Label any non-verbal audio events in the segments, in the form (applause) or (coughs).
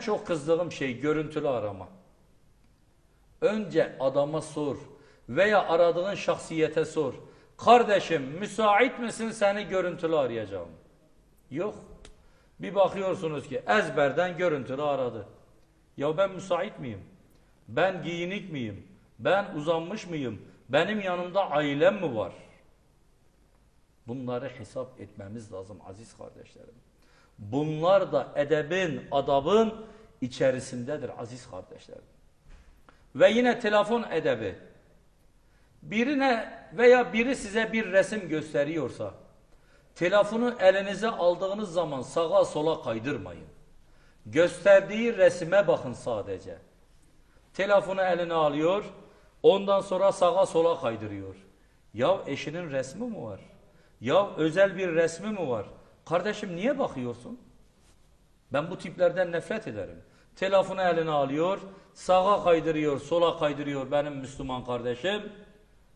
Çok kızdığım şey görüntülü arama. Önce adama sor veya aradığın şahsiyete sor. Kardeşim müsait misin seni görüntülü arayacağım. Yok. Bir bakıyorsunuz ki ezberden görüntülü aradı. Ya ben müsait miyim? Ben giyinik miyim? Ben uzanmış mıyım? Benim yanımda ailem mi var? Bunları hesap etmemiz lazım aziz kardeşlerim. Bunlar da edebin, adabın içerisindedir aziz kardeşlerim. Ve yine telefon edebi. Birine veya biri size bir resim gösteriyorsa, telefonu elinize aldığınız zaman sağa sola kaydırmayın. Gösterdiği resime bakın sadece. Telefonu eline alıyor, ondan sonra sağa sola kaydırıyor. Ya eşinin resmi mi var? Ya özel bir resmi mi var? Kardeşim niye bakıyorsun? Ben bu tiplerden nefret ederim. Telefonu eline alıyor, sağa kaydırıyor, sola kaydırıyor benim Müslüman kardeşim.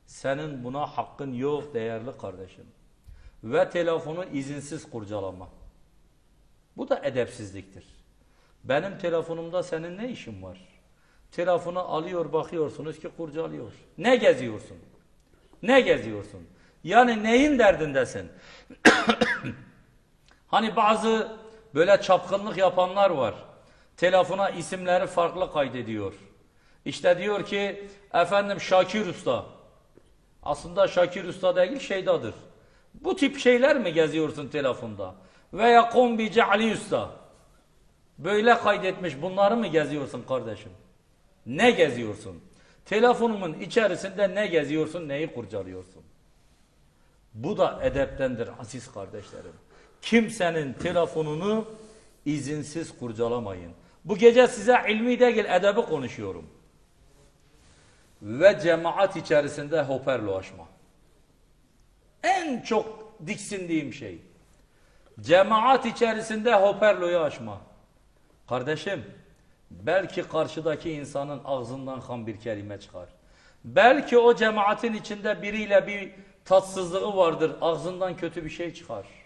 Senin buna hakkın yok değerli kardeşim. Ve telefonu izinsiz kurcalama. Bu da edepsizliktir. Benim telefonumda senin ne işin var? Telefonu alıyor bakıyorsunuz ki kurcalıyor. Ne geziyorsun? Ne geziyorsun? Yani neyin derdindesin? (coughs) hani bazı böyle çapkınlık yapanlar var. Telefona isimleri farklı kaydediyor. İşte diyor ki efendim Şakir Usta. Aslında Şakir Usta değil şeydadır. Bu tip şeyler mi geziyorsun telefonda? Veya kombici Ali Usta. Böyle kaydetmiş bunları mı geziyorsun kardeşim? Ne geziyorsun? Telefonumun içerisinde ne geziyorsun, neyi kurcalıyorsun? Bu da edeptendir aziz kardeşlerim. Kimsenin telefonunu izinsiz kurcalamayın. Bu gece size ilmi değil edebi konuşuyorum. Ve cemaat içerisinde hoparlo. En çok diksindiğim şey. Cemaat içerisinde hoparloyu açma. Kardeşim, belki karşıdaki insanın ağzından kan bir kelime çıkar. Belki o cemaatin içinde biriyle bir tatsızlığı vardır, ağzından kötü bir şey çıkar.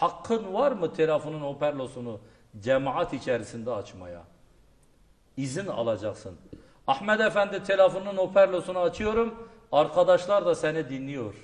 Hakkın var mı telefonun hoparlosunu cemaat içerisinde açmaya? İzin alacaksın. Ahmet Efendi telefonun hoparlosunu açıyorum, arkadaşlar da seni dinliyor.